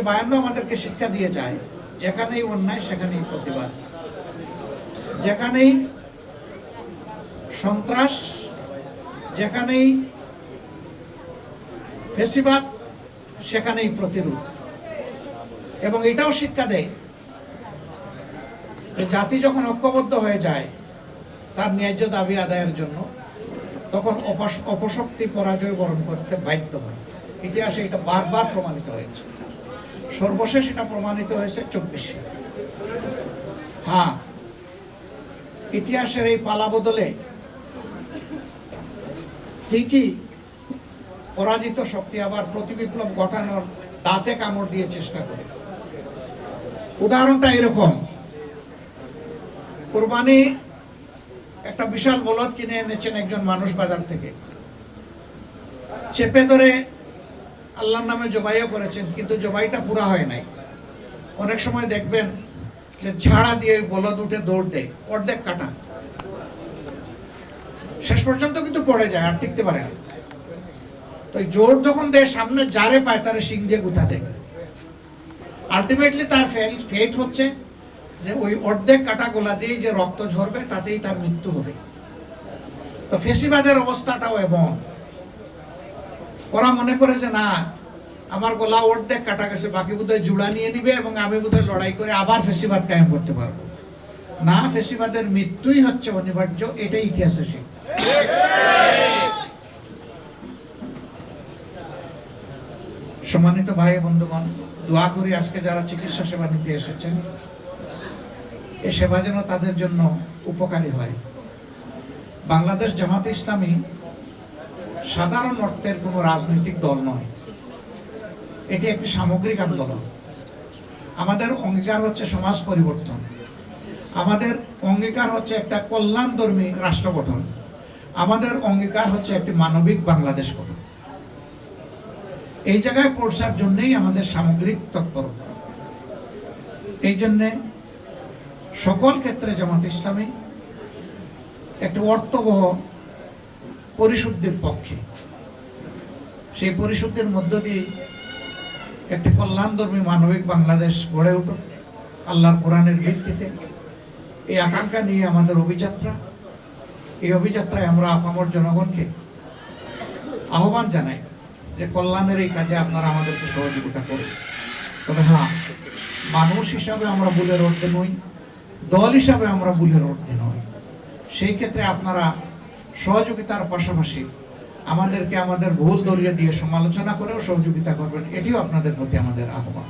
বায়ান্ন আমাদেরকে শিক্ষা দিয়ে যায়, যেখানেই অন্যায় সেখানেই প্রতিবাদ। যেখানেই সন্ত্রাস, যেখানেই ফেসিবাদ, সেখানেই প্রতিরোধ। এবং এটাও শিক্ষা দেয় যে জাতি যখন ঐক্যবদ্ধ হয়ে যায় তার ন্যায্য দাবি আদায়ের জন্য, তখন অপশক্তি পরাজয় বরণ করতে বাধ্য হয়। ইতিহাসে এটা বারবার প্রমাণিত হয়েছে। সর্বশেষ এটা প্রমাণিত হয়েছে চব্বিশে। হ্যাঁ ইতিহাসের এই পালা বদলে ঠিকই পরাজিত শক্তি আবার প্রতিবিপ্লব ঘটানোর দাঁতে কামড় দিয়ে চেষ্টা করে। উদাহরণটা এরকম, কোরবানি একটা বিশাল বলদ কিনে এনেছেন একজন মানুষ বাজার থেকে। চেপে ধরে আল্লাহর নামে জবাইও করেছেন, কিন্তু জবাইটা পুরা হয় নাই। অনেক সময় দেখবেন যে ঝাড়া দিয়ে বলদ উঠে দৌড় দেয়, অর্ধেক কাটা। শেষ পর্যন্ত কিন্তু পড়ে যায়, আর টিকতে পারে না। তো জোর যখন দেয়, সামনে যারে পায় তারে সিং দিয়ে গুথা দেয়। আলটিমেটলি তার ফেল ফেট হচ্ছে যে ওই অর্ধেক কাটা গোলা দিয়ে যে রক্ত ঝরবে, তাতেই তার মৃত্যু হবে। তো ফেসিবাদের অবস্থাটাও এমন। ওরা মনে করে যে, না, আমার গলা অর্ধেক কাটা গেছে, বাকি বোধহয় জুড়া নিয়ে নিবে এবং আমি বোধহয় লড়াই করে আবার ফেসিবাদ কায়েম করতে পারব। না, ফেসিবাদের মৃত্যুই হচ্ছে অনিবার্য, এটাই ইতিহাসে শিক্ষা। সম্মানিত ভাই বন্ধুগণ, দোয়া করি আজকে যারা চিকিৎসা সেবা নিতে এসেছেন, এ সেবা যেন তাদের জন্য উপকারী হয়। বাংলাদেশ জামাত ইসলামী সাধারণ অর্থের কোনো রাজনৈতিক দল নয়। এটি একটি সামগ্রিক আন্দোলন। আমাদের অঙ্গীকার হচ্ছে সমাজ পরিবর্তন। আমাদের অঙ্গীকার হচ্ছে একটা কল্যাণধর্মী রাষ্ট্র গঠন। আমাদের অঙ্গীকার হচ্ছে একটি মানবিক বাংলাদেশ গঠন। এই জায়গায় পৌঁছার জন্যই আমাদের সামগ্রিক তৎপরতা। এই জন্যে সকল ক্ষেত্রে জামাত ইসলামী একটি অর্থবহ পরিশুদ্ধির পক্ষে। সেই পরিশুদ্ধের মধ্য দিয়ে একটি কল্যাণধর্মী মানবিক বাংলাদেশ গড়ে উঠুক, আল্লাহর কোরআনের ভিত্তিতে। এই আকাঙ্ক্ষা নিয়ে আমাদের অভিযাত্রা। এই অভিযাত্রায় আমরা আপামর জনগণকে আহ্বান জানাই যে কল্যাণের এই কাজে আপনারা আমাদেরকে সহযোগিতা করুন। তবে হ্যাঁ মানুষ হিসাবে আমরা ভুলের ঊর্ধ্বে নই, দল হিসাবে আমরা ভুলের ঊর্ধ্বে নই। সেই ক্ষেত্রে আপনারা সহযোগিতার পাশাপাশি আমাদেরকে আমাদের ভুল দরিয়ে দিয়ে সমালোচনা করেও সহযোগিতা করবেন, এটিও আপনাদের প্রতি আমাদের আহ্বান।